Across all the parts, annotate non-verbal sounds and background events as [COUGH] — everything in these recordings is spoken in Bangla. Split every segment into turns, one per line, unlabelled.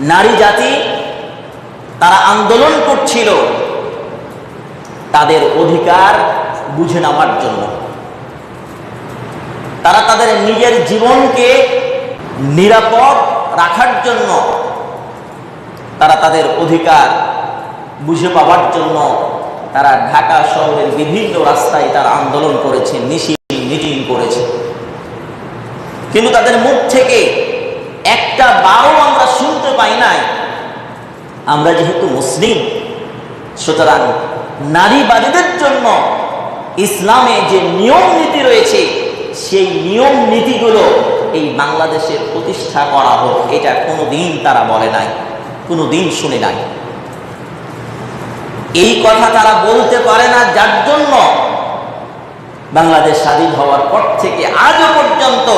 নারী জাতি তারা আন্দোলন করছিল, তাদের অধিকার বুঝে নেওয়ার জন্য। তারা তাদের নিজের জীবনকে নিরাপদ রাখার জন্য, তারা তাদের অধিকার বুঝে পাওয়ার জন্য তারা ঢাকা শহরের বিভিন্ন রাস্তায় তারা আন্দোলন করেছে, মিছিল, মিটিং করেছে। কিন্তু তাদের মুখ থেকে একটা বারও আমরা শুনতে পাই নাই। আমরা যেহেতু মুসলিম, সুতরাং নারীবাদীদের জন্য ইসলামে যে নিয়ম নীতি রয়েছে, সেই নিয়ম নীতিগুলো এই বাংলাদেশে প্রতিষ্ঠা করা হোক, এটা কোনো দিন তারা বলে নাই কোনো দিন শুনে নাই। এই কথা তারা বলতে পারে না, যার জন্য বাংলাদেশ স্বাধীন হওয়ার পর থেকে আজও পর্যন্ত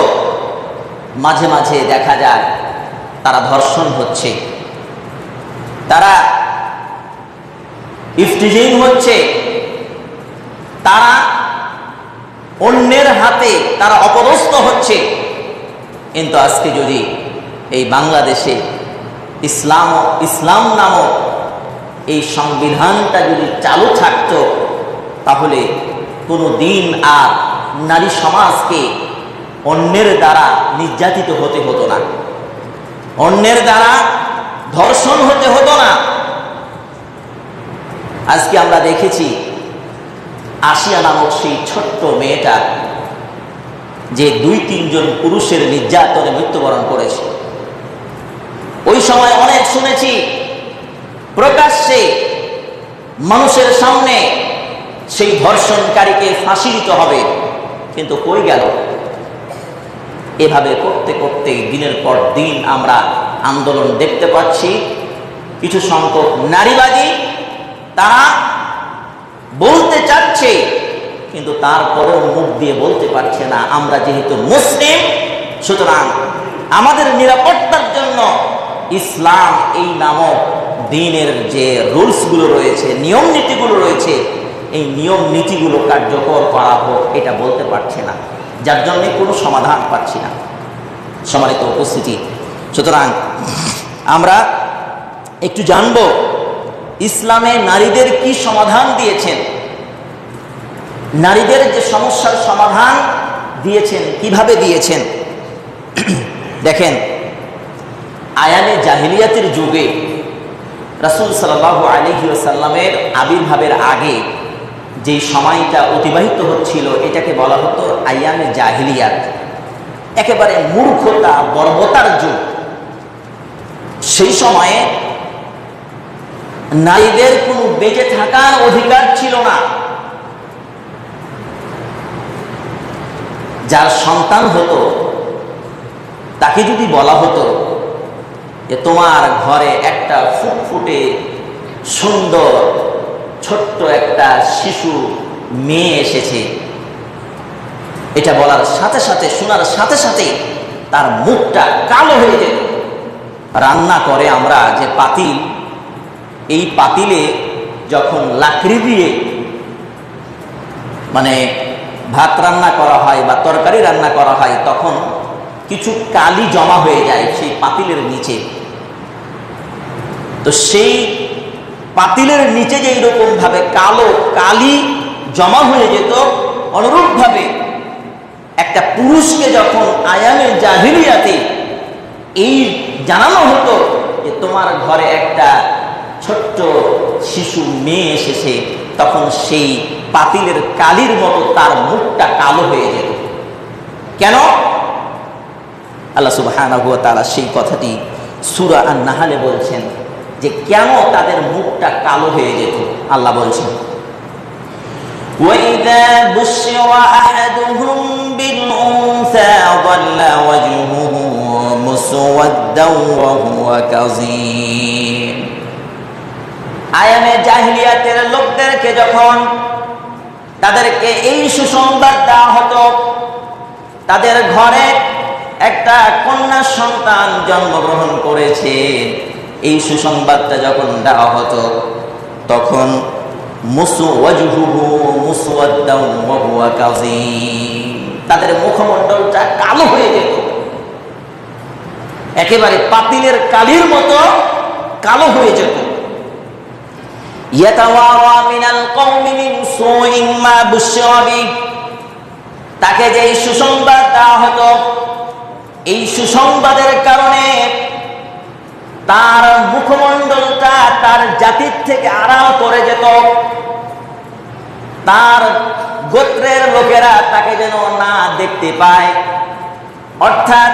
মাঝে মাঝে দেখা যায় তারা ধর্ষণ হচ্ছে। তারা ইফটিজিং হচ্ছে। তারা অন্যের হাতে তারা অপদস্থ হচ্ছে। কিন্তু আজকে যদি এই বাংলাদেশে ইসলাম ইসলাম নামক এই সংবিধানটা যদি চালু থাকত, তাহলে কোনো দিন আর নারী সমাজকে অন্যের দ্বারা নির্যাতিত হতে হতো না। অন্যের দ্বারা ধর্ষণ হতে হতো না। আজকে আমরা দেখেছি আসিয়া নামক সেই ছোট্ট মেয়েটা যে দুই তিনজন পুরুষের নির্যাতনে মৃত্যুবরণ করেছে। ওই সময় অনেক শুনেছি, প্রকাশ্যে মানুষের সামনে সেই ধর্ষণকারীকে ফাঁসি দিতে হবে। কিন্তু কই গেল? এভাবে করতে করতে দিনের পর দিন আমরা আন্দোলন দেখতে পাচ্ছি। কিছু সংখ্যক নারীবাদী, তারা বলতে চাচ্ছে, কিন্তু তারপরেও মুখ দিয়ে বলতে পারছে না, আমরা যেহেতু মুসলিম, সুতরাং আমাদের নিরাপত্তার জন্য ইসলাম এই নামক দিনের যে রুলসগুলো রয়েছে, নিয়ম নীতিগুলো রয়েছে, এই নিয়ম নীতিগুলো কার্যকর করা হোক, এটা বলতে পারছে না। যার জন্যে কোনো সমাধান পাচ্ছি না। সম্মানিত উপস্থিতি। সুতরাং আমরা একটু জানব, ইসলামে নারীদের কি সমাধান দিয়েছেন? নারীদের যে সমস্যার সমাধান দিয়েছেন, কীভাবে দিয়েছেন? দেখেন, আয়ানে জাহিলিয়াতের যুগে রাসুল সাল্লাহ আলহি সাল্লামের আবির্ভাবের আগে যে সময়টা অতিবাহিত হচ্ছিল, এটাকে বলা হতো আয়ানে জাহিলিয়াত। একেবারে মূর্খতা, বর্বতার যুগ। সেই সময়ে নারীদের কোনো বেঁচে থাকার অধিকার ছিল না। যার সন্তান হতো, তাকে যদি বলা হতো যে তোমার ঘরে একটা ফুটফুটে সুন্দর ছোট্ট একটা শিশু মেয়ে এসেছে। এটা বলার সাথে সাথে, শোনার সাথে সাথে তার মুখটা কালো হয়ে যেত রান্না করে আমরা যে পাতিল, এই পাতিলে যখন লাকড়ি দিয়ে মানে ভাত রান্না করা হয় বা তরকারি রান্না করা হয়, তখন কিছু কালি জমা হয়ে যায় সেই পাতিলের নিচে। তো সেই পাতিলের নিচে যে এইরকম ভাবে কালো কালি জমা হয়ে যেত, অনুরূপভাবে একটা পুরুষকে যখন আয়ামে জাহিরিয়াতে এই জানানো হতো যে তোমার ঘরে একটা ছোট্ট শিশু মেয়ে এসেছে, তখন সেই পাতিলের কালির মতো তার মুখটা কালো হয়ে যেত। কেন? আল্লাহ ওয়া সেই কথাটি সূরা আন-নাহলে বলছেন। যে কেন তাদের মুখটা কালো হয়ে যেত আল্লাহ বলছেন وإذا بشر أحدهم بالأنثى ظل وجهه مسودا وهو كظيم আয়ামে জাহিলিয়াতের লোকদেরকে যখন তাদেরকে এই সুসংবাদ দেওয়া হতো তাদের ঘরে একটা কন্যা সন্তান জন্মগ্রহণ করেছে এই সুসংবাদটা যখন দেওয়া হতো, তখন তাদের মুখমণ্ডলটা কালো হয়ে যেত। একেবারে পাতিলের কালির মতো কালো হয়ে যেত। তাকে যে সুসংবাদ দেওয়া হতো, এই সুসংবাদের কারণে তার মুখমণ্ডলটা তার জাতির থেকে আড়াল করে যেত। তার গোত্রের লোকেরা তাকে যেন না দেখতে পায়। অর্থাৎ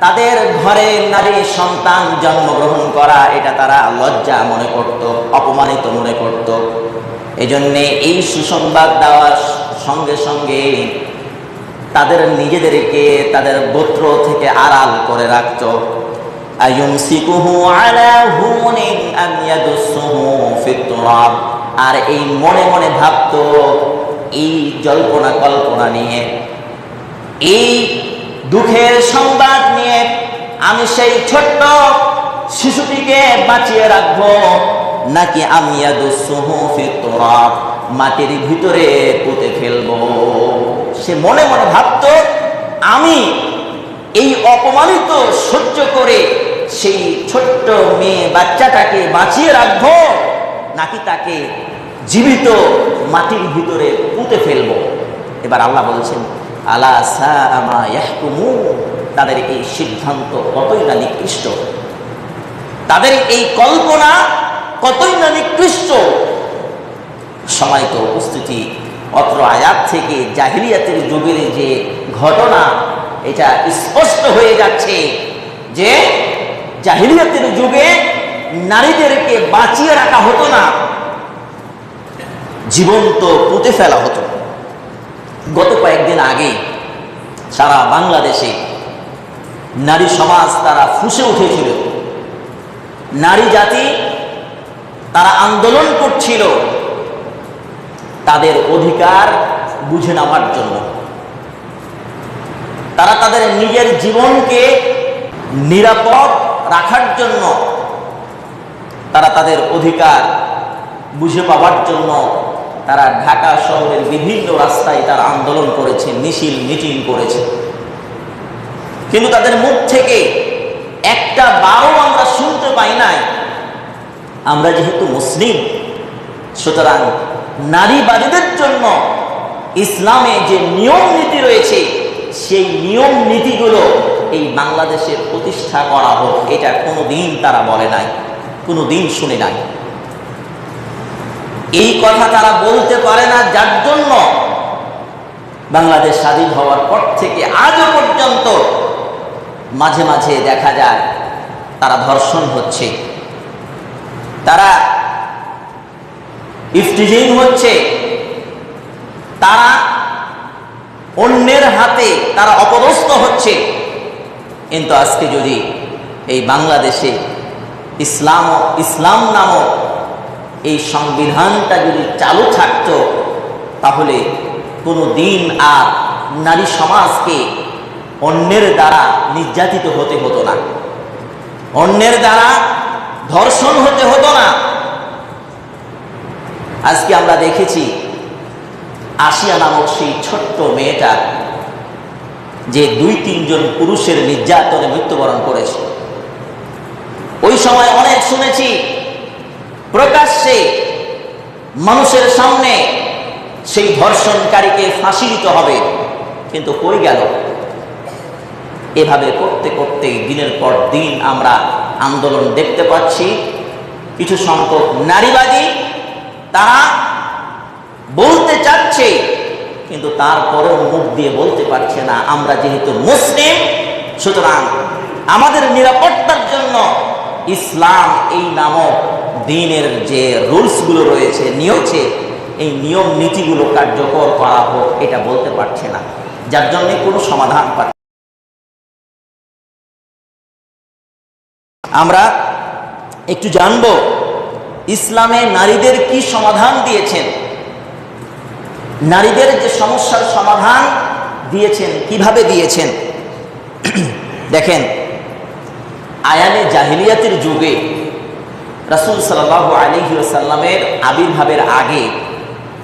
তাদের ঘরে নারী সন্তান জন্মগ্রহণ করা, এটা তারা লজ্জা মনে করত, অপমানিত মনে করত। এজন্যে এই সুসংবাদ দেওয়ার সঙ্গে সঙ্গে তাদের নিজেদেরকে তাদের গোত্র থেকে আড়াল করে রাখত। আর এই মনে মনে ভাবতো, এই জল্পনা কল্পনা নিয়ে, এই দুঃখের সংবাদ নিয়ে আমি সেই ছোট্ট শিশুটিকে বাঁচিয়ে রাখব, নাকি আমি মাটির ভিতরে পুঁতে ফেলব। সে মনে মনে ভাবতো, আমি এই অপমানিত সহ্য করে সেই ছোট্ট মেয়ে বাচ্চাটাকে বাঁচিয়ে রাখব, নাকি তাকে জীবিত মাটির ভিতরে পুঁতে ফেলব? এবার আল্লাহ বলছেন, আলা সামা তাদের এই সিদ্ধান্ত কতই না নিকৃষ্ট? তাদের এই কল্পনা কতই না নিকৃষ্ট? সময় তো উপস্থিতি। অত্র আয়াত থেকে জাহিলিয়াতের যুগের যে ঘটনা এটা স্পষ্ট হয়ে যাচ্ছে যে জাহিলিয়াতের যুগে নারীদেরকে বাঁচিয়ে রাখা হতো না। জীবন্ত পুঁতে ফেলা হতো। গত কয়েকদিন আগে সারা বাংলাদেশে নারী সমাজ তারা ফুসে উঠেছিল। নারী জাতি তারা আন্দোলন করছিল। তাদের অধিকার বুঝে নেওয়ার জন্য। তারা তাদের নিজের জীবনকে নিরাপদ রাখার জন্য তারা তাদের অধিকার বুঝে পাওয়ার জন্য তারা ঢাকা শহরের বিভিন্ন রাস্তায় তারা আন্দোলন করেছে, মিছিল, মিটিং করেছে। কিন্তু তাদের মুখ থেকে একটা বারও আমরা শুনতে পাই নাই, আমরা যেহেতু মুসলিম, সুতরাং নারীবাদীদের জন্য ইসলামে যে নিয়ম নীতি রয়েছে সেই নিয়ম নীতিগুলো এই বাংলাদেশে প্রতিষ্ঠা করা হোক, এটা কোনো দিন তারা বলে নাই কোনো দিন শুনে নাই। এই কথা তারা বলতে পারে না, যার জন্য বাংলাদেশ স্বাধীন হওয়ার পর থেকে আজও পর্যন্ত মাঝে মাঝে দেখা যায় তারা ধর্ষণ হচ্ছে। তারা ইফটিজিং হচ্ছে। তারা অন্যের হাতে তারা অপদস্থ হচ্ছে। কিন্তু আজকে যদি এই বাংলাদেশে ইসলাম ইসলাম নামক এই সংবিধানটা যদি চালু থাকত, তাহলে কোনো দিন আর নারী সমাজকে অন্যের দ্বারা নির্যাতিত হতে হতো না। অন্যের দ্বারা ধর্ষণ হতে হতো না। আজকে আমরা দেখেছি আসিয়া নামক সেই ছোট্ট মেয়েটা যে দুই তিনজন পুরুষের নির্যাতনে মৃত্যুবরণ করেছে। ওই সময় অনেক শুনেছি, প্রকাশ্যে মানুষের সামনে সেই ধর্ষণকারীকে ফাঁসি দিতে হবে, কিন্তু কই গেল। এভাবে করতে করতে দিনের পর দিন আমরা আন্দোলন দেখতে পাচ্ছি। কিছু সংখ্যক নারীবাদী, তারা বলতে চাচ্ছে, কিন্তু তারপরেও মুখ দিয়ে বলতে পারছে না, আমরা যেহেতু মুসলিম, সুতরাং আমাদের নিরাপত্তার জন্য ইসলাম এই নামক দিনের যে রুলসগুলো রয়েছে, নিয়মছে, এই নিয়ম নীতিগুলো কার্যকর করা হোক, এটা বলতে পারছে না। যার জন্য কোনো সমাধান পাচ্ছে আমরা একটু জানব, ইসলামে নারীদের কি সমাধান দিয়েছেন? নারীদের যে সমস্যার সমাধান দিয়েছেন, কীভাবে দিয়েছেন? [CLEARS THROAT] দেখেন, আয়ানে জাহিলিয়াতের যুগে রাসুল সাল্লাহ আলিহাসাল্লামের আবির্ভাবের আগে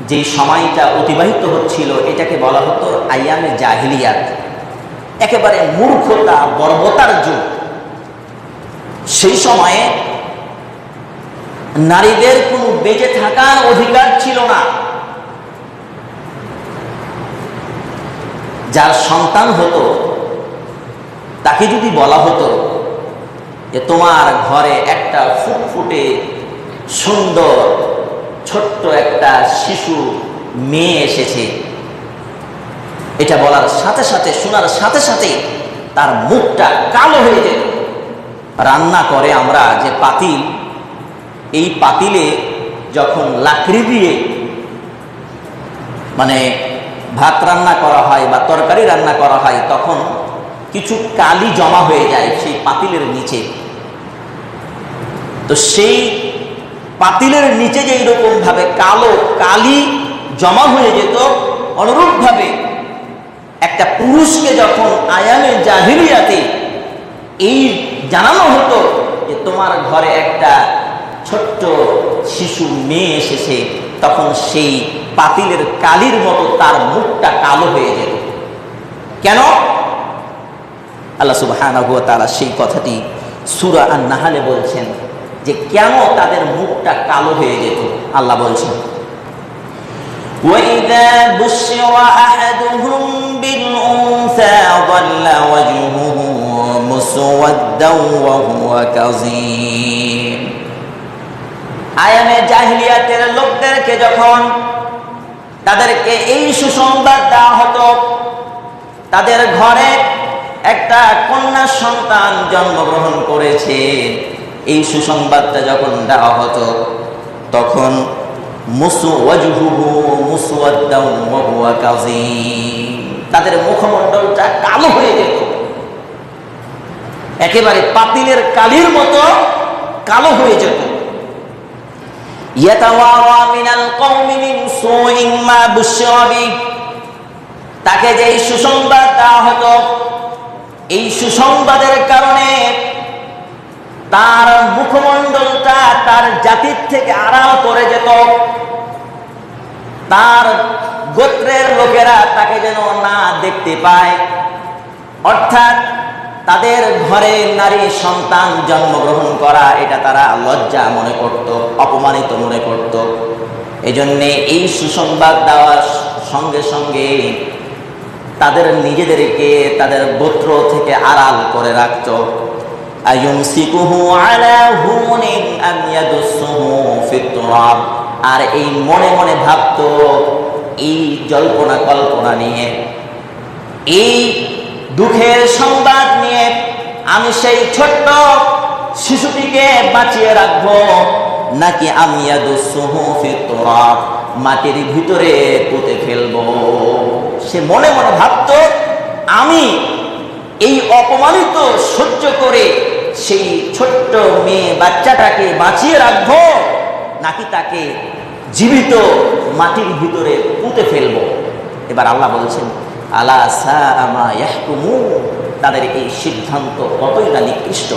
যে সময়টা অতিবাহিত হচ্ছিল, এটাকে বলা হতো আয়ামে জাহিলিয়াত। একেবারে মূর্খতা, বর্বতার যুগ। সেই সময়ে নারীদের কোনো বেঁচে থাকার অধিকার ছিল না। যার সন্তান হতো, তাকে যদি বলা হতো যে তোমার ঘরে একটা ফুটফুটে সুন্দর ছোট্ট একটা শিশু মেয়ে এসেছে, এটা বলার সাথে সাথে, শোনার সাথে সাথে তার মুখটা কালো হয়ে যেত রান্না করে আমরা যে পাতিল, এই পাতিলে যখন লাকড়ি দিয়ে মানে ভাত রান্না করা হয় বা তরকারি রান্না করা হয়, তখন কিছু কালি জমা হয়ে যায় সেই পাতিলের নিচে। তো সেই পাতিলের নিচে যে ভাবে কালো কালি জমা হয়ে যেত, অনুরূপভাবে একটা পুরুষকে যখন আয়ামে জাহিরিয়াতে এই জানানো হতো যে তোমার ঘরে একটা ছোট্ট শিশু মেয়ে এসেছে তখন সেই পাতিলের কালির মতো তার মুখটা কালো হয়ে যেত কেন আল্লাহ সুবহানাহু ওয়া তাআলা সেই কথাটি সূরা আন-নাহলে বলছেন যে কেন তাদের মুখটা কালো হয়ে যেত আল্লাহ বলছেন وإذا بشر أحدهم بالأنثى ظل وجهه مسودا وهو كظيم আয়ামে জাহিলিয়াতের লোকদেরকে যখন তাদেরকে এই সুসংবাদ দেওয়া হতো, তাদের ঘরে একটা কন্যা সন্তান জন্মগ্রহণ করেছে। এই সুসংবাদটা যখন দেওয়া হতো, তখন তাদের মুখমণ্ডলটা কালো হয়ে যেত একেবারে পাতিলের কালির মতো কালো হয়ে যেত। তাকে যে সুসংবাদ দেওয়া হতো, এই সুসংবাদের কারণে তার মুখমণ্ডলটা তার জাতির থেকে আড়াল করে যেত। তার গোত্রের লোকেরা তাকে যেন না দেখতে পায়। অর্থাৎ তাদের ঘরে নারী সন্তান জন্মগ্রহণ করা, এটা তারা লজ্জা মনে করত, অপমানিত মনে করত। এজন্যে এই সুসংবাদ দেওয়ার সঙ্গে সঙ্গে তাদের নিজেদেরকে তাদের গোত্র থেকে আড়াল করে রাখত। আর এই মনে মনে ভাবতো, এই জল্পনা কল্পনা নিয়ে, এই দুঃখের সংবাদ নিয়ে আমি সেই ছোট্ট শিশুটিকে বাঁচিয়ে রাখব, নাকি আমি মাটির ভিতরে পুঁতে ফেলব? সে মনে মনে ভাবত, আমি এই অপমানিত সহ্য করে সেই ছোট্ট মেয়ে বাচ্চাটাকে বাঁচিয়ে রাখব, নাকি তাকে জীবিত মাটির ভিতরে পুঁতে ফেলব? এবার আল্লাহ বলছেন আলা সামা ইয়াহকুমু তাদের এই সিদ্ধান্ত কতই না নিকৃষ্ট?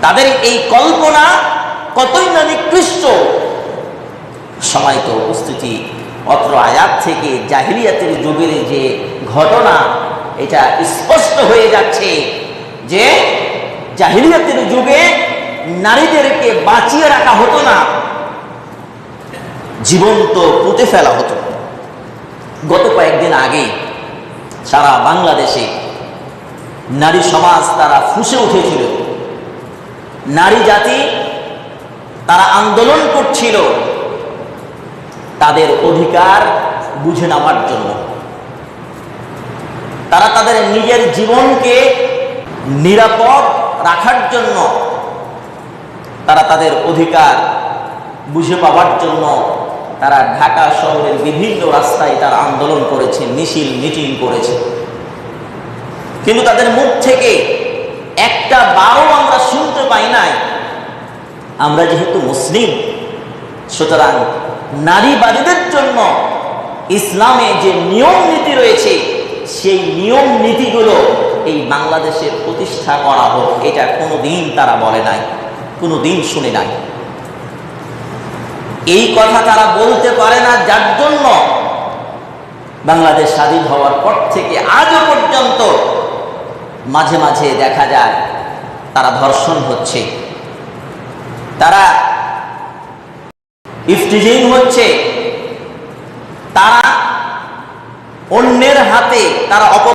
তাদের এই কল্পনা কতই না নিকৃষ্ট? সময় তো উপস্থিতি, অত্র আয়াত থেকে জাহিলিয়াতের যুগের যে ঘটনা, এটা স্পষ্ট হয়ে যাচ্ছে যে জাহিলিয়াতের যুগে নারীদেরকে বাঁচিয়ে রাখা হতো না। জীবন্ত পুঁতে ফেলা হতো। গত কয়েকদিন আগে সারা বাংলাদেশে নারী সমাজ তারা ফুসে উঠেছিল। নারী জাতি তারা আন্দোলন করছিল তাদের অধিকার বুঝে নেওয়ার জন্য। তারা তাদের নিজের জীবনকে নিরাপদ রাখার জন্য, তারা তাদের অধিকার বুঝে পাওয়ার জন্য তারা ঢাকা শহরের বিভিন্ন রাস্তায় তারা আন্দোলন করেছে, মিছিল, মিটিং করেছে। কিন্তু তাদের মুখ থেকে একটা বারো আমরা শুনতে পাই নাই। আমরা যেহেতু মুসলিম, সুতরাং নারীবাদীদের জন্য ইসলামে যে নিয়ম নীতি রয়েছে, সেই নিয়ম নীতিগুলো এই বাংলাদেশে প্রতিষ্ঠা করা হোক, এটা কোনো দিন তারা বলে নাই কোনো দিন শুনে নাই। এই কথা তারা বলতে পারে না, যার জন্য বাংলাদেশ স্বাধীন হওয়ার পর থেকে আজও পর্যন্ত মাঝে মাঝে দেখা যায় তারা ধর্ষণ হচ্ছে। তারা ইফটিজিং হচ্ছে। তারা অন্যের হাতে তারা অপ